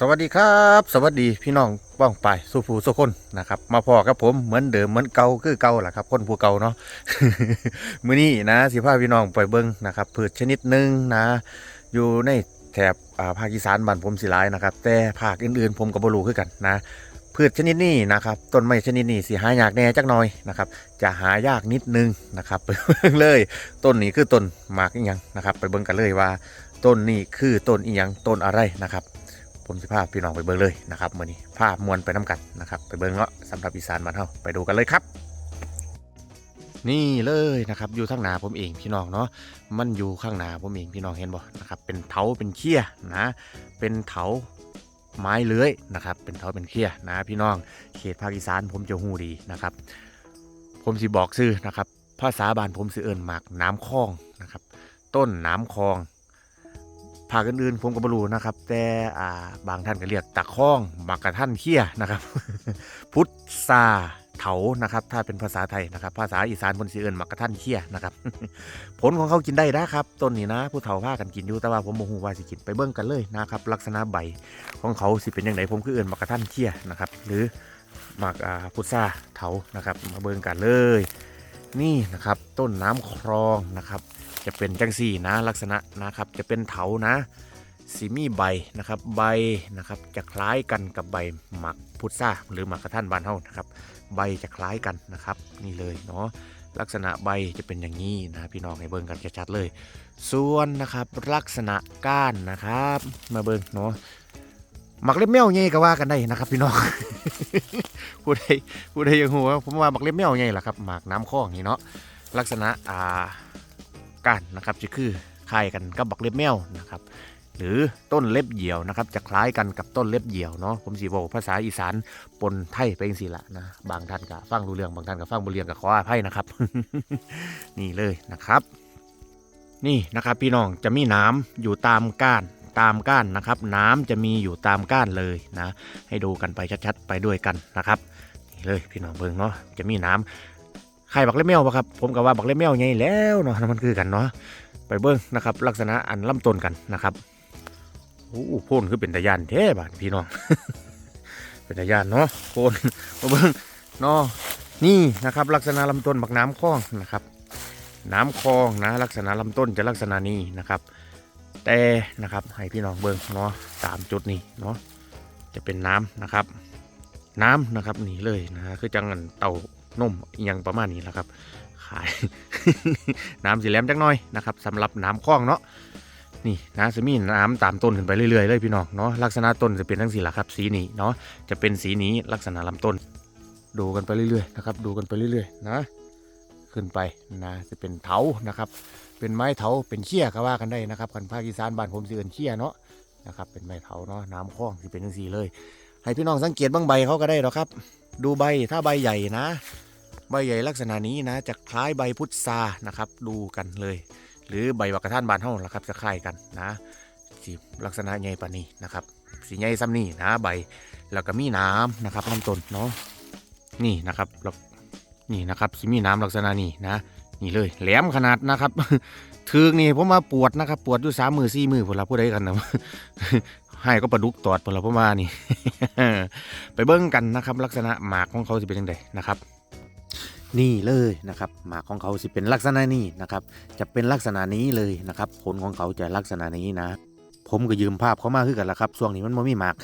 สวัสดีครับ สวัสดีพี่น้องป้องไปสุภูสุคนนะครับ มาพอกับผมเหมือนเดิมเหมือนเก่าคือเก่าแหละครับ คนผู้เก่าเนาะมื้อนี้นะสิพาพี่น้องไปเบิ่งนะครับพืชชนิดหนึ่งนะ อยู่ในแถบภาคอีสานบ้านผมสิหลายนะครับ แต่ภาคอื่นๆ ผมก็บ่รู้คือกันนะ พืชชนิดนี้นะครับต้นไม้ชนิดนี้สิหายากแน่จักหน่อยนะครับ จะหายากนิดนึงนะครับไปเบิ่งเลย ต้นนี้คือต้นหมากอีหยังนะครับ ไปเบิ่งกันเลยว่า ต้นนี้คือต้นอีหยังต้นอะไรนะครับ ผมจะพาพี่น้องไปเบิ่งเลยนะครับมื่อนี้ภาพมวลไปน้กันนะครับ ไปเบิ่งเนาะสำหรับอีสานบ้านเฮาไปดูกันเลยครับ นี่เลยนะครับอยู่ข้างหน้าผมเองพี่น้องเนาะมันอยู่ข้างหน้าผมเองพี่น้องเห็นบ่นะครับเป็นเถาเป็นเขี้ยนะ เป็นเถาไม้เลื้อยนะครับเป็นเถาเป็นเขี้ยนะ พี่น้องเขตภาคอีสานผมจะหูดีนะครับ ผมสิบอกซื้อนะครับ ภาษาบ้านผมสิเอิ้นหมากน้ำคลองนะครับ ต้นน้ำคลอง ภาคอื่นๆผมก็บรู้นะครับ แต่อ่าบางท่านก็เรียกตะข้องบางกระท่านเคี้ยนะครับ พุทธาเถานะครับ ถ้าเป็นภาษาไทยนะครับ ภาษาอีสานคนสิเอิญมักกระท่านเคี้ยนะครับ ผลของเขากินได้นะครับต้นนี้นะ ผู้เฒ่าพากันกินอยู่แต่ว่าผมโมโหว่าสิกินไปเบิ่งกันเลยนะครับ ลักษณะใบของเขาสิเป็นอยังไงผมคือเอิญมักกระท่านเคี้ยนะครับ หรือหมักพุทธาเถานะครับ มาเบิ่งกันเลย นี่นะครับ ต้นน้ำคลองนะครับ จะเป็นจังสี่นะลักษณะนะครับจะเป็นเถานะสีมีใบนะครับใบนะครับจะคล้ายกันกับใบหมักพุทราหรือหมักกระท่านบานเฮานะครับใบจะคล้ายกันนะครับนี่เลยเนาะลักษณะใบจะเป็นอย่างนี้นะพี่น้องให้เบิ่งกันชัดๆเลย ส่วนนะครับลักษณะก้านนะครับ มาเบิ่งเนาะหมักเล็บแมวไงก็ว่ากันได้นะครับ พี่น้องผู้ใดผู้ใดยังหัวผมว่าหมักเล็บแมวไงล่ะครับหมากน้ำข้องนี่เนาะลักษณะอ่า กานนะครับจะคือคล้ายกันกับบักเล็บแมวนะครับหรือต้นเล็บเหยี่ยวนะครับจะคล้ายกันกับต้นเล็บเหยี่ยวเนาะผมสีบอกภาษาอีสานปนไทยไปเองสิละนะบางท่านก็ฟังรู้เรื่องบางท่านก็ฟังบ่เรียงก็ขออภัยนะครับ นี่เลยนะครับ นี่นะครับพี่น้องจะมีน้ำอยู่ตามก้านตามก้านนะครับ น้ำจะมีอยู่ตามก้านเลยนะ ให้ดูกันไปชัดๆ ไปด้วยกันนะครับ นี่เลยพี่น้องเบิ่งเนาะจะมีน้ำ ไข่บักเล็บแมวปะครับ ผมก็ว่าบักเล็บแมวไงแล้วเนาะมันคือกันเนาะไปเบิ้งนะครับ ลักษณะอันลำต้นกันนะครับโอ้โพ่นคือเป็นตะยานแท้บาดพี่น้องเป็นตะยานเนาะโพ่นมาเบิ้งเนาะนี่นะครับ ลักษณะลำต้นบักน้ำคลองนะครับ น้ำคลองนะ ลักษณะลำต้นจะลักษณะนี้นะครับ แต่นะครับให้พี่น้องเบิ้งเนาะตามจุดนี้เนาะจะเป็นน้ำนะครับ น้ำนะครับนี่เลยนะคือจังอันเต่า นมอหยังประมาณนี้แหละครับ ขาย น้ำสีแหลมจักหน่อยนะครับสำหรับน้ำคลองเนาะนี่นะจะมีน้ำตามต้นขึ้นไปเรื่อยๆเลยพี่น้องเนาะลักษณะต้นจะเป็นทั้งสีละครับสีนี้เนาะจะเป็นสีนี้ลักษณะลำต้น ดูกันไปเรื่อยๆนะครับดูกันไปเรื่อยๆนะขึ้นไปนะจะเป็นเถานะครับ เป็นไม้เถาเป็นเชี่ยก็ว่ากันได้นะครับคันภาคอีสานบ้านผมสิเอินเชี่ยเนาะนะครับเป็นไม้เถาเนาะน้ำคลองสิเป็นทั้งสีเลย ให้พี่น้องสังเกตบางใบเขาก็ได้หรอกครับ ดูใบถ้าใบใหญ่นะ ใบใหญ่ลักษณะนี้นะจะคล้ายใบพุทรานะครับ ดูกันเลย หรือใบวักกระท่านบานเฮาละครับจะคล้ายกันนะสีลักษณะใหญ่ปานนี้นะครับ สีใหญ่ซ้ำนี่นะใบแล้วก็มีน้ำนะครับลำต้นเนาะนี่นะครับแล้วนี่นะครับสีมีน้ำลักษณะนี้นะ นี่เลยแหลมขนาดนะครับถึกนี่ผมมาปวดนะครับ ปวดอยู่สามมือสี่มือพวกเราผู้ใดกันนะให้ก็ประดุกตอดพวกเราประมาณนี่ไปเบิ้งกันนะครับ ลักษณะหมากของเขาจะเป็นยังไงนะครับ นี่เลยนะครับหมากของเขาสิเป็นลักษณะนี้นะครับ จะเป็นลักษณะนี้เลยนะครับ ผลของเขาจะลักษณะนี้นะ ผมก็ยืมภาพเขามาคือกันละครับช่วงนี้มันไม่มีหมาก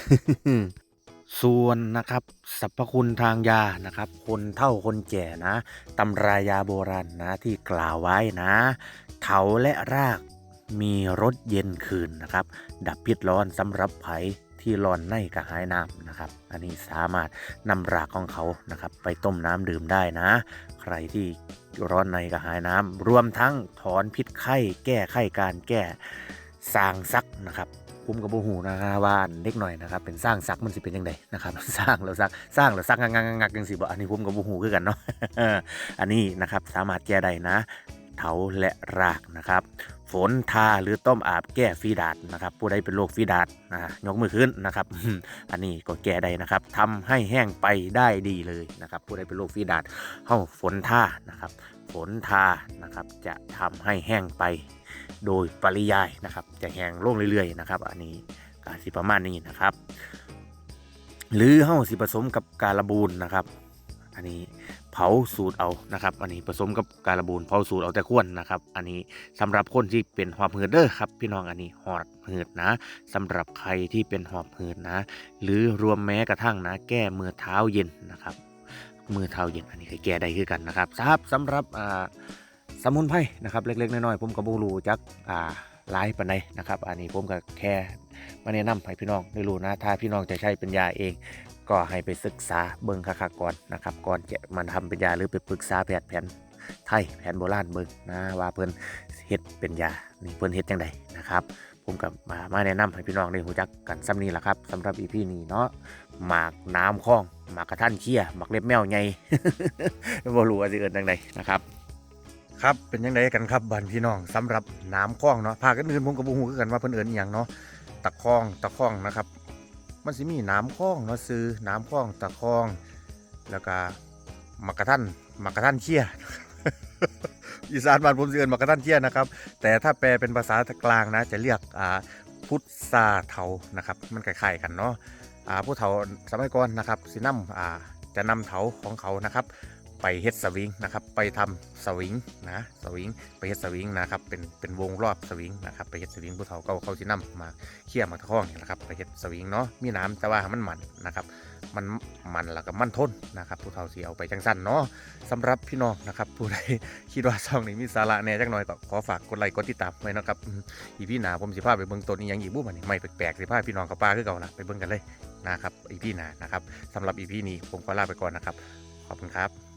ส่วนนะครับสรรพคุณทางยานะครับ คนเฒ่าคนแก่นะตำรายาโบราณนะที่กล่าวไว้นะเถาและรากมีรสเย็นคืนนะครับ ดับพิษร้อนสำหรับไผ ที่ร้อนในกระหายน้ำนะครับ อันนี้สามารถนำรากของเขานะครับ ไปต้มน้ำดื่มได้นะ ใครที่ร้อนในกระหายน้ำรวมทั้งถอนพิษไข้ แก้ไข้การแก้สร้างซักนะครับผมกับบูหูนะฮะว่าเล็กหน่อยนะครับ เป็นสร้างซักมันสิเป็นยังไงนะครับสร้างแล้วซักสร้างแล้วซักงักงักงักงักยังสิบ่อันนี้ผมกับบูหูคือกันเนาะอันนี้นะครับสามารถแก้ได้นะ เถาและรากนะครับ ฝนทาหรือต้มอาบแก้ฟีดาดนะครับผู้ใดเป็นโรคฟีดาดนะยกมือขึ้นนะครับ อันนี้ก็แก้ได้นะครับทำให้แห้งไปได้ดีเลยนะครับ ผู้ใดเป็นโรคฟีดาดเข้าฝนท่านะครับ ฝนทานะครับจะทำให้แห้งไปโดยปริยายนะครับ จะแห้งลงเรื่อยๆนะครับ อันนี้การสิประมาณนี้นะครับ หรือเฮาสิผสมกับการบูนนะครับ อันนี้เผาสูตรเอานะครับอันนี้ผสมกับการบูนเผาสูตรเอาแต่ควรนะครับ อันนี้สำหรับคนที่เป็นหอบหืดเด้อครับ พี่น้องอันนี้หอบหืดนะสำหรับใครที่เป็นหอบหืดนะ หรือรวมแม้กระทั่งนะ แก้มือเท้าเย็นนะครับ มือเท้าเย็นอันนี้ก็แก้ได้คือกันนะครับครับสำหรับอ่าสมุนไพรนะครับเล็กๆน้อยๆผมก็บ่รู้จักอ่าหลายปานใดนะครับ อันนี้ผมก็แค่มาแนะนำให้พี่น้องได้รู้นะ ถ้าพี่น้องจะใช้เป็นยาเอง ก็ให้ไปศึกษาเบิ่งคักๆก่อนนะครับก่อนจะมันทำเป็นยาหรือไปปรึกษาแพทย์แผนไทยแผนโบราณเบิ่งนะว่าเพิ่นเฮ็ดเป็นยานี่เพิ่นเฮ็ดจังไดนะครับผมกับมามาแนะนำให้พี่น้องได้รู้จักกันซ้ำนี้แหละครับสำหรับอีพีนี้เนาะหมากน้ำคลองหมากกระทันเคี้ยหมากเล็บแมวใหญ่บ่รู้ว่าสิเอิ้นจังไดนะครับครับเป็นยังไงกันครับบ้านพี่น้องสำหรับน้ำคลองเนาะภาคอื่นๆผมก็บ่ฮู้คือกันว่าเพิ่นเอิ้นอีหยังเนาะตะคองตะคองนะครับ มันสิมีน้ำคลองเนาะซื้อน้ำคลองตะคลอง แล้วก็หมากกระทันหมากกระทันเชี่ยอีสานบ้านผมสิเอิ้นหมากกระทันเชี่ยนะครับ แต่ถ้าแปลเป็นภาษากลางนะ จะเรียกอ่าพุทธาเถานะครับ มันคล้ายๆกันเนาะอ่าผู้เถาสมัยก่อนนะครับสินำอ่าจะนำเถาของเขานะครับ ไปเฮ็ดสวิงนะครับไปทำสวิงนะสวิงไปเฮ็ดสวิงนะครับเป็นเป็นวงรอบสวิงนะครับไปเฮ็ดสวิงผู้เฒ่าเก่าเขาสินำมาเขี่ยมาทองนี่แหละครับไปเฮ็ดสวิงเนาะมีน้ำแต่ว่ามันมันนะครับมันมันแล้วก็มันทนนะครับผู้เฒ่าสิเอาไปจังสั้นเนาะสำหรับพี่น้องนะครับผู้ใดคิดว่าช่องนี้มีสาระแน่จักหน่อยก็ขอฝากกดไลค์กดติดตามไว้นะครับอีพี่หนาผมสิพาไปเบิ่งต้นนี้ยังอีบุ้มันนี่ไม่แปลกๆสิพาพี่น้องเขาป้าคือเก่านะไปเบิ่งกันเลยนะครับอีพี่หนานะครับสำหรับอีพี่นี้ผมก็ลาไปก่อนนะครับขอบคุณครับ